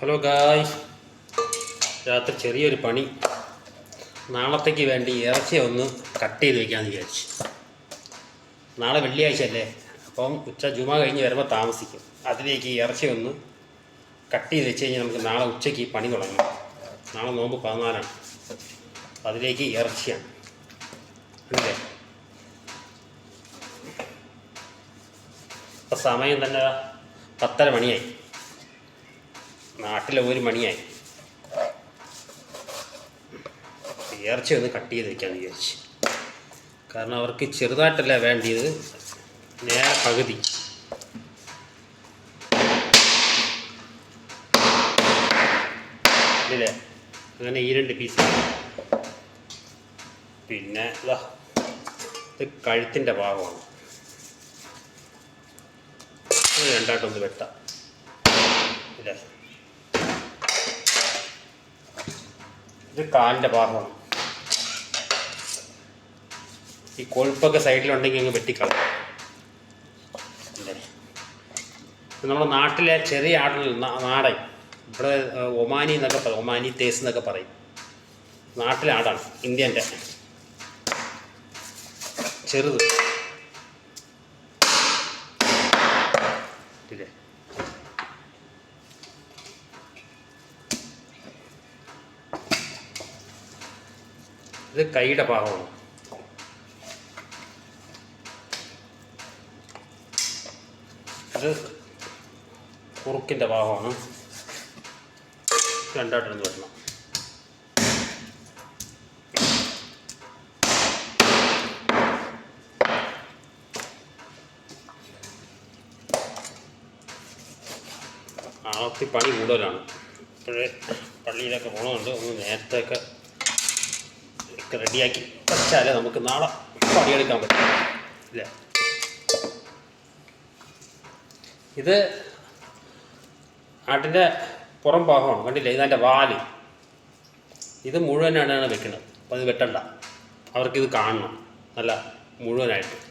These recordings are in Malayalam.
ഹലോ ഗായ് രാത്രി ചെറിയൊരു പണി. നാളത്തേക്ക് വേണ്ടി ഇറച്ചി ഒന്ന് കട്ട് ചെയ്ത് വയ്ക്കാമെന്ന് വിചാരിച്ചു. നാളെ വെള്ളിയാഴ്ച അല്ലേ? അപ്പം ഉച്ച ജുമ കഴിഞ്ഞ് വരുമ്പോൾ താമസിക്കും. അതിലേക്ക് ഇറച്ചി ഒന്ന് കട്ട് ചെയ്ത് വെച്ച് കഴിഞ്ഞാൽ നമുക്ക് നാളെ ഉച്ചയ്ക്ക് പണി തുടങ്ങും. നാളെ നോമ്പ് പതിനാലാണ്. അതിലേക്ക് ഇറച്ചിയാണ്. അല്ലേ? അപ്പം സമയം തന്നെ പത്തര മണിയായി. നാട്ടിലെ ഒരു മണിയായി. ഇറച്ചി ഒന്ന് കട്ട് ചെയ്ത് വെക്കാമെന്ന് വിചാരിച്ചു. കാരണം അവർക്ക് ചെറുതായിട്ടല്ല വേണ്ടിയത്. നേരെ പകുതി. ഇല്ലേ? അങ്ങനെ ഈ രണ്ട് പീസ് പിന്നെ ഇതാ കഴുത്തിന്റെ ഭാഗമാണ്. രണ്ടായിട്ടൊന്ന് വെട്ടാം. ഇല്ലേ? ഇത് കാലിന്റെ ഭാഗമാണ്. ഈ കൊഴുപ്പൊക്കെ സൈഡിലുണ്ടെങ്കിൽ അങ്ങ് വെട്ടിക്കളയും. ഇല്ലേ? നമ്മുടെ നാട്ടിലെ ചെറിയ ആടിൽ നാടൻ. ഇവിടെ ഒമാനി എന്നൊക്കെ പറയും. ഒമാനി തേസ് എന്നൊക്കെ പറയും. നാട്ടിലെ ആടാണ്. ഇന്ത്യന്റെ. ചെറുത്. ഇല്ലേ? ഇത് കൈയുടെ ഭാഗമാണ് ഇത് കുറുക്കിന്റെ ഭാഗമാണ് രണ്ടായിട്ടൊന്ന് വരണം. ആളത്തി പണി കൂടുതലാണ്. ഇപ്പോഴേ പള്ളിയിലൊക്കെ പോകണമുണ്ട് ഒന്ന് നേരത്തെയൊക്കെ ഒക്കെ റെഡിയാക്കി. വെച്ചാലേ നമുക്ക് നാളെ പണിയെടുക്കാൻ പറ്റും. അല്ലേ? ഇത് ആട്ടിന്റെ പുറം ഭാഗമാണ്. കണ്ടില്ലേ? ഇതിന്റെ വാൽ. ഇത് മുഴുവനാണ് വെക്കുന്നത്. അപ്പോൾ അത് വെട്ടണ്ട. അവർക്കിത് കാണണം. നല്ല മുഴുവനായിട്ട്.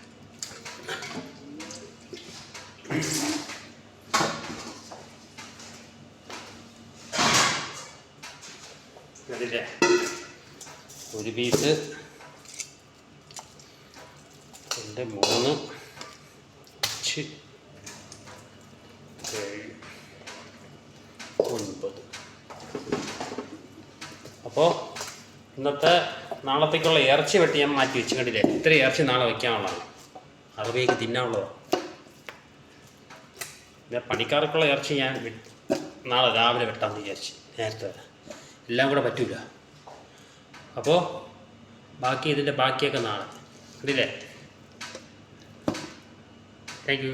കണ്ടില്ലേ? ഒരു പീസ്. രണ്ട് മൂന്ന്. ഒൻപത്. അപ്പോൾ ഇന്നത്തെ നാളത്തേക്കുള്ള ഇറച്ചി വെട്ടി ഞാൻ മാറ്റി വെച്ച് കണ്ടില്ലേ? ഇത്ര ഇറച്ചി നാളെ വയ്ക്കാനുള്ളതാണ് അറിവേക്ക് തിന്നാനുള്ളതാണ് പിന്നെ പണിക്കാർക്കുള്ള ഇറച്ചി ഞാൻ നാളെ രാവിലെ വെട്ടാമെന്ന് വിചാരിച്ച്. നേരത്തെ എല്ലാം കൂടെ പറ്റൂല. അപ്പോൾ ബാക്കി ഇതിന്റെ ബാക്കിയൊക്കെ നാളെ. കണ്ടില്ലേ? Thank you